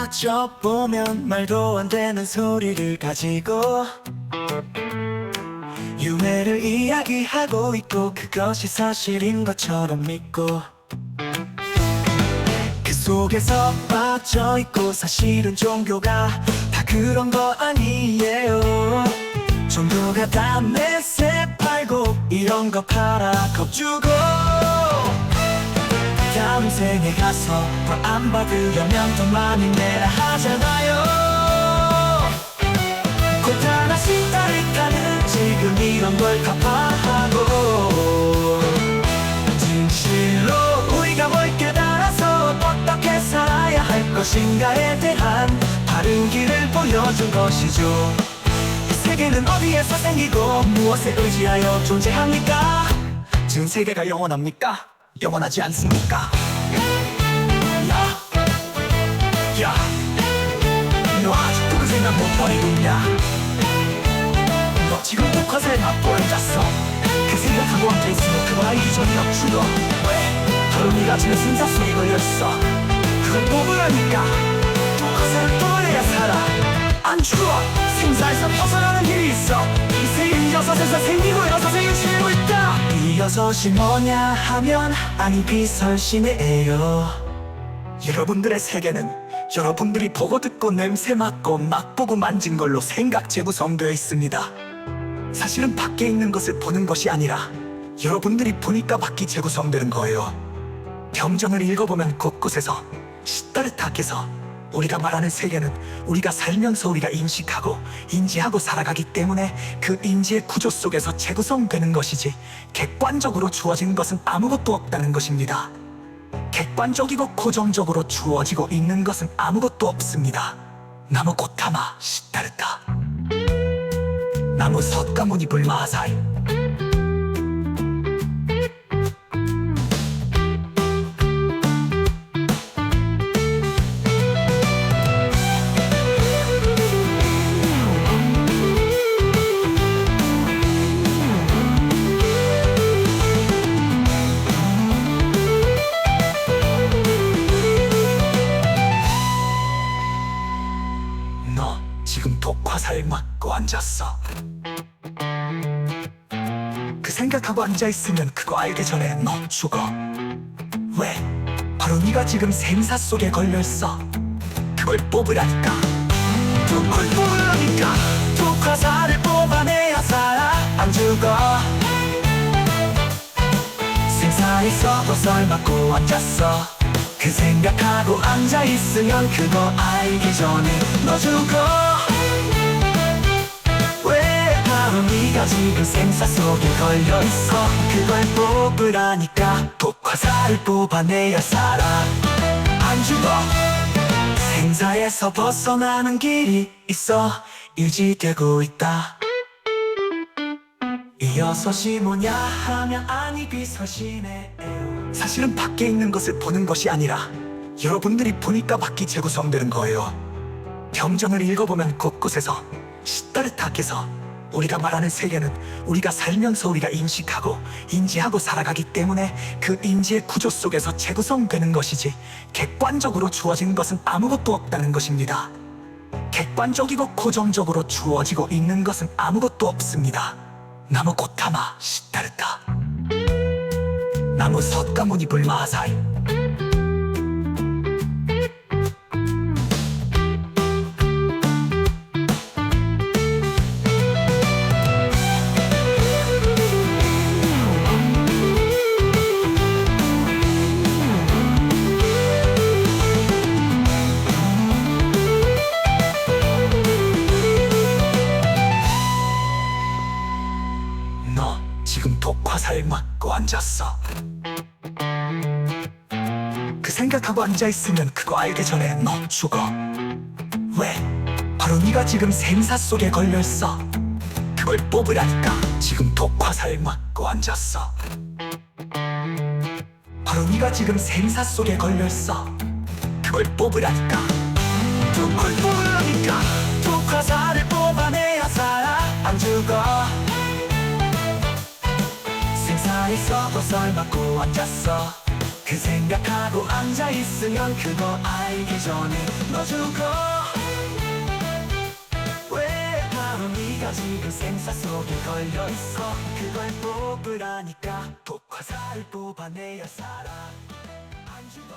빠져보면 말도 안 되는 소리를 가지고 유해를 이야기하고 있고 그것이 사실인 것처럼 믿고 그 속에서 빠져있고 사실은 종교가 다 그런 거 아니에요. 종교가 다 매세 팔고 이런 거 팔아 겁주고 다음 생에 가서 더 안 받으려면 더 많이 내라 하잖아요 곧 하나씩 따뜻하는 지금 이런 걸 갚아하고 진실로 우리가 뭘 깨달아서 어떻게 살아야 할 것인가에 대한 바른 길을 보여준 것이죠 이 세계는 어디에서 생기고 무엇에 의지하여 존재합니까? 지금 세계가 영원합니까? 영원하지 않습니까? 야, 야, 너 아직도 그 생각 못 버리고 있냐? 너 지금 독화사에 맞고 앉았어 그 생각하고 앉아 있으면 그거 알기 전이 없주도 왜? 바로 네가 지금 심사 속에 걸렸어 그걸 뽑으라니까 독화사를 뚫어내야 살아 안 죽어 생사에서 벗어나는 길이 있어 이 세계는 여섯에서 생기고 여섯이 뭐냐 하면 아니 비설신이에요 여러분들의 세계는 여러분들이 보고 듣고 냄새 맡고 맛보고 만진 걸로 생각 재 구성되어 있습니다. 사실은 밖에 있는 것을 보는 것이 아니라 여러분들이 보니까 밖이 재구성되는 거예요. 경전을 읽어보면 곳곳에서 시따르타께서 우리가 말하는 세계는 우리가 살면서 우리가 인식하고 인지하고 살아가기 때문에 그 인지의 구조 속에서 재구성되는 것이지 객관적으로 주어진 것은 아무것도 없다는 것입니다. 객관적이고 고정적으로 주어지고 있는 것은 아무것도 없습니다. 나무 고타마 시타르타 나무 섯가무니 불마사이 너 지금 독화살 맞고 앉았어. 그 생각하고 앉아있으면 그거 알기 전에 너 죽어. 왜? 바로 네가 지금 생사 속에 걸려있어. 그걸 뽑으라니까. 그걸 뽑으라니까. 독화살을 뽑아내야 살아. 안 죽어. 생사에 썩어 썰 맞고 앉았어. 그 생각하고 앉아있으면 그거 알기 전에 너 죽어. 왜 바로 네가 지금 생사 속에 걸려있어? 그걸 뽑으라니까 독화살을 뽑아내야 살아. 안 죽어. 생사에서 벗어나는 길이 있어. 유지되고 있다. 이 여섯이 뭐냐 하면 아니 비서시네요 사실은 밖에 있는 것을 보는 것이 아니라 여러분들이 보니까 밖이 재구성되는 거예요. 경전을 읽어보면 곳곳에서 시따르타께서 우리가 말하는 세계는 우리가 살면서 우리가 인식하고 인지하고 살아가기 때문에 그 인지의 구조 속에서 재구성되는 것이지 객관적으로 주어진 것은 아무것도 없다는 것입니다. 객관적이고 고정적으로 주어지고 있는 것은 아무것도 없습니다. 나무 고타마 시타르타 나무 섯가무니 불마사이 너 지금 독화살 맞고 앉았어. 생각하고 앉아있으면 그거 알기 전에 너 죽어. 왜? 바로 네가 지금 생사 속에 걸려있어. 그걸 뽑으라니까. 지금 독화살 맞고 앉았어. 바로 네가 지금 생사 속에 걸려있어. 그걸 뽑으라니까. 그걸 뽑으라니까. 독화살을 뽑아내야 살아. 안 죽어. 생사에 썩어 썰 맞고 앉았어 그 생각하고 앉아있으면 그거 알기 전에 너 죽어. 왜 바로 네가 지금 생사 속에 걸려있어? 그걸 뽑으라니까. 독화살을 뽑아내야 살아. 안 죽어